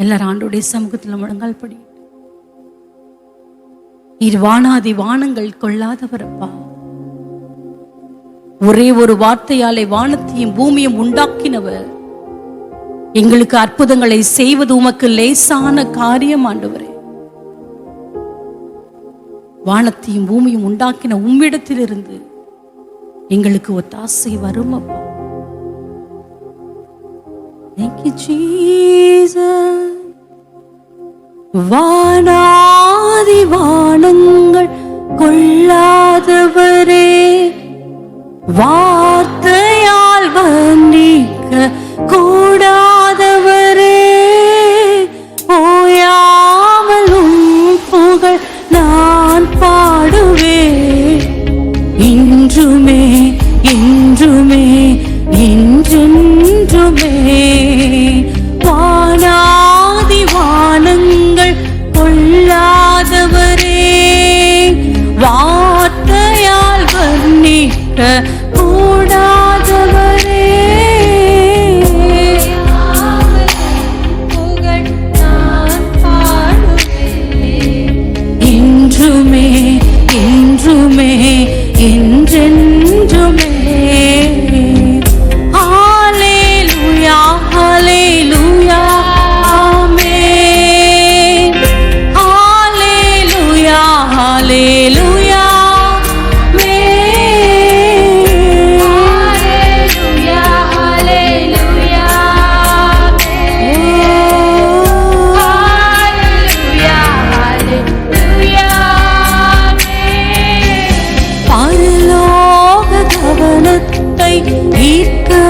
எல்லாரும் ஆண்டோடைய சமூகத்தில் முழங்கால் படி. நீர் வானாதி வானங்கள் கொள்ளாதவரப்பா. ஒரே ஒரு வார்த்தையாலே வானத்தையும் பூமியும் உண்டாக்கினவர். எங்களுக்கு அற்புதங்களை செய்வது உமக்கு லேசான காரியம் ஆண்டவரே. வானத்தையும் பூமியும் உண்டாக்கின உம்மிடத்திலிருந்து எங்களுக்கு ஒத்தாசை வரும் அப்பா you, Jesus. வானாதி வானங்கள் கொள்ளாதவரே வா feet good.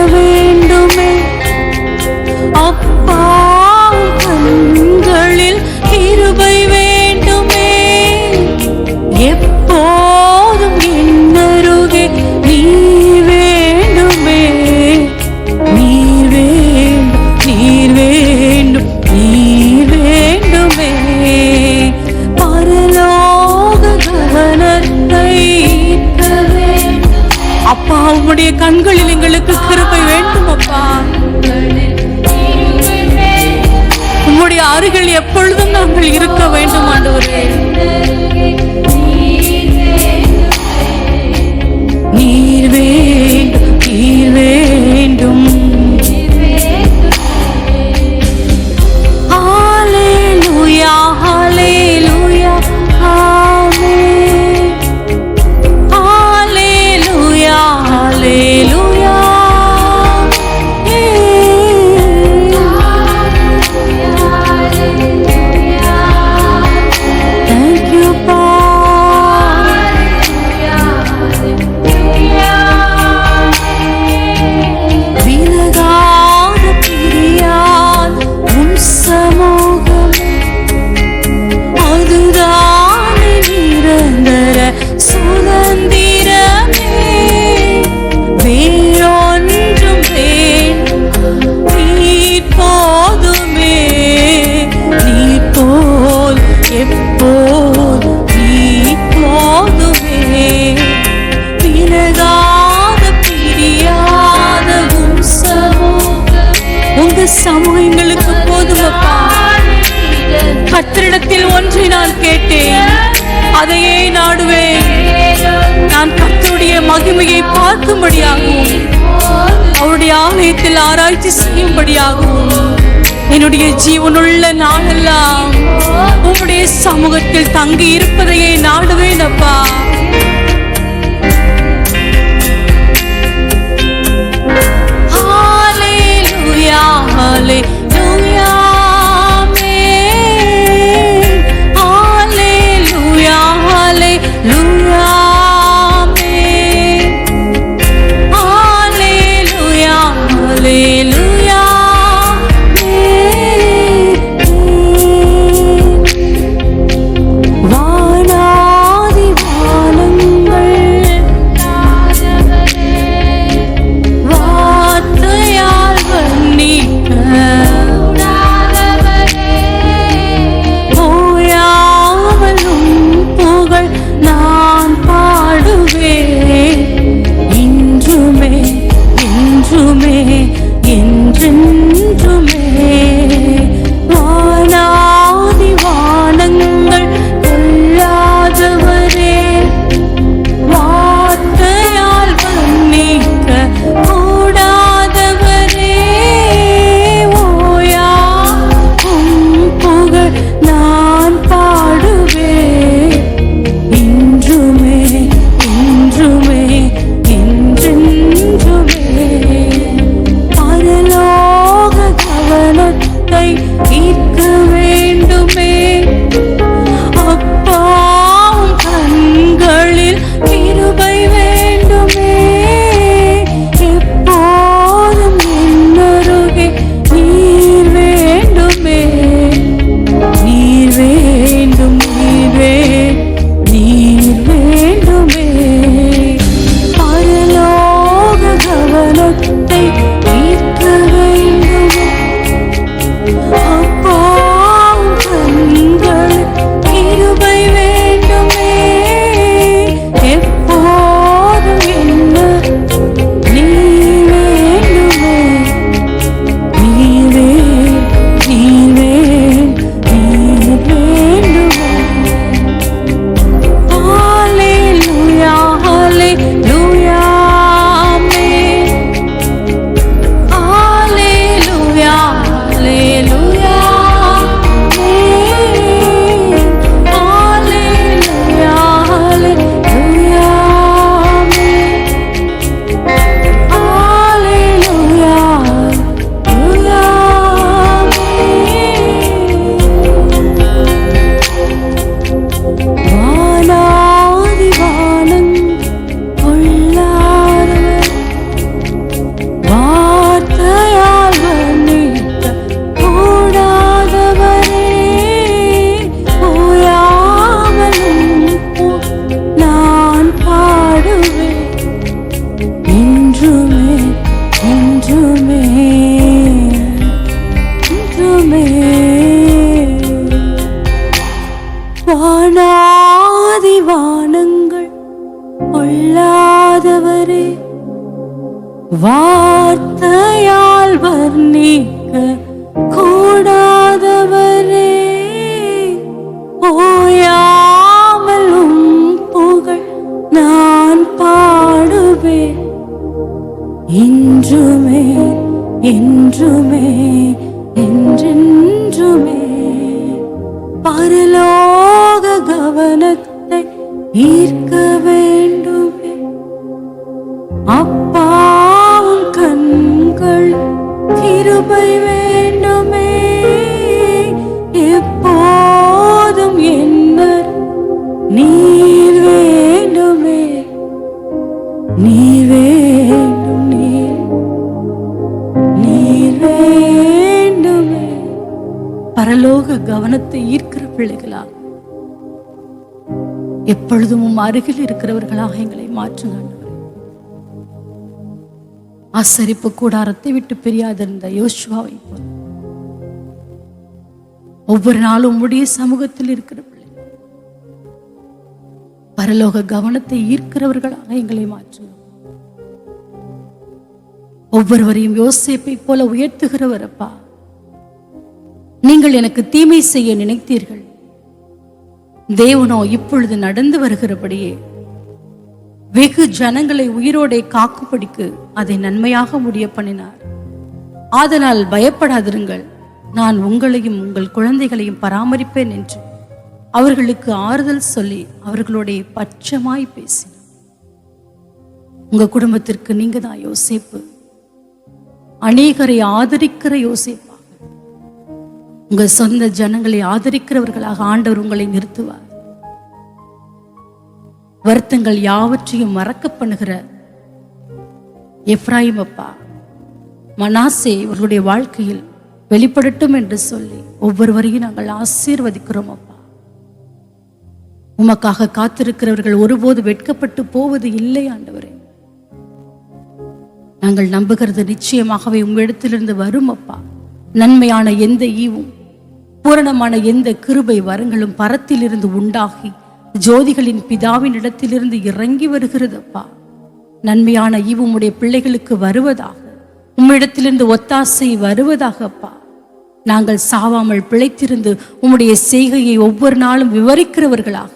இருக்க வேண்டும் ஆண்டவரே. மகிமையை பார்க்கும்படியாகவும் அவருடைய ஆலயத்தில் ஆராய்ச்சி செய்யும்படியாகவும் என்னுடைய ஜீவனுள்ள நாளெல்லாம் உம்முடைய சமூகத்தில் தங்கி இருப்பதையே நாடுவேன் அப்பா. வார்த்தையால் வர்ணிக்க கூடாதவரே. ஓயாமலும் புகழ் நான் பாடுவேன். இன்றுமே என்றுமே என்றென்றுமே. பரலோக கவனத்தை ஈர்க்க வேண்டுமே. அப்பாவும் கண்கள் கிருபை வேண்டுமே. எப்போதும் என்ன நீர் வேண்டுமே. நீர் வேண்டும் நீர். நீர் வேண்டுமே. பரலோக கவனத்தை ஈர்க்கிற பிள்ளைகளா எப்பொழுதும் அருகில் இருக்கிறவர்களாக எங்களை மாற்றுங்க ஆசரிப்பு கூடாரத்தை விட்டு பிரியாதிருந்த யோசுவாவை போல. ஒவ்வொரு நாளும் உம்முடைய சமூகத்தில் இருக்கிற பிள்ளை. பரலோக கவனத்தை ஈர்க்கிறவர்களாக எங்களை மாற்றுவோம். ஒவ்வொருவரையும் யோசிப்பை போல உயர்த்துகிறவர் அப்பா நீங்கள் எனக்கு தீமை செய்ய நினைத்தீர்கள். தேவனோ இப்பொழுது நடந்து வருகிறபடியே வெகு ஜனங்களை உயிரோடே காக்கும்படிக்கு அதை நன்மையாக முடிய பண்ணினார் ஆதலால் பயப்படாதிருங்கள். நான் உங்களையும் உங்கள் குழந்தைகளையும் பராமரிப்பேன் என்று அவர்களுக்கு ஆறுதல் சொல்லி அவர்களுடைய பட்சமாய் பேசினார். உங்க குடும்பத்திற்கு நீங்க தான் யோசிப்பு. அநேகரை ஆதரிக்கிற யோசிப்பாக. உங்க சொந்த ஜனங்களை ஆதரிக்கிறவர்களாக ஆண்டவர் உங்களை நிறுத்துவார். வருத்தங்கள் யாவற்றையும் மறக்க பண்ணுகிற எப்ராஹிம் அப்பா மனாசே இவர்களுடைய வாழ்க்கையில் வெளிப்படட்டும் என்று சொல்லி ஒவ்வொருவரையும் நாங்கள் ஆசீர்வதிக்கிறோம் அப்பா. உமக்காக காத்திருக்கிறவர்கள் ஒருபோது வெட்கப்பட்டு போவது இல்லை ஆண்டவரே. நாங்கள் நம்புகிறது நிச்சயமாகவே உங்களிடத்திலிருந்து வரும் அப்பா. நன்மையான எந்த ஈவும் பூரணமான எந்த கிருபை வரங்களும் பரத்திலிருந்து உண்டாகி ஜோதிகளின் பிதாவின் இடத்திலிருந்து இறங்கி வருகிறது அப்பா நன்மையான ஈவு உம்முடைய பிள்ளைகளுக்கு வருவதாக உம்மிடத்திலிருந்து ஒத்தாசை வருவதாக அப்பா நாங்கள் சாவாமல் பிழைத்திருந்து உம்முடைய செய்கையை ஒவ்வொரு நாளும் விவரிக்கிறவர்களாக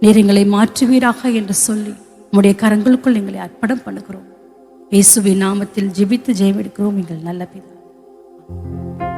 நீர் மாற்றுவீராக என்று சொல்லி உம்முடைய கரங்களுக்குள் எங்களை அர்ப்பணம் பண்ணுகிறோம். இயேசுவின் நாமத்தில் ஜெபித்து ஜெயமெடுக்கிறோம் எங்கள் நல்ல பிதா.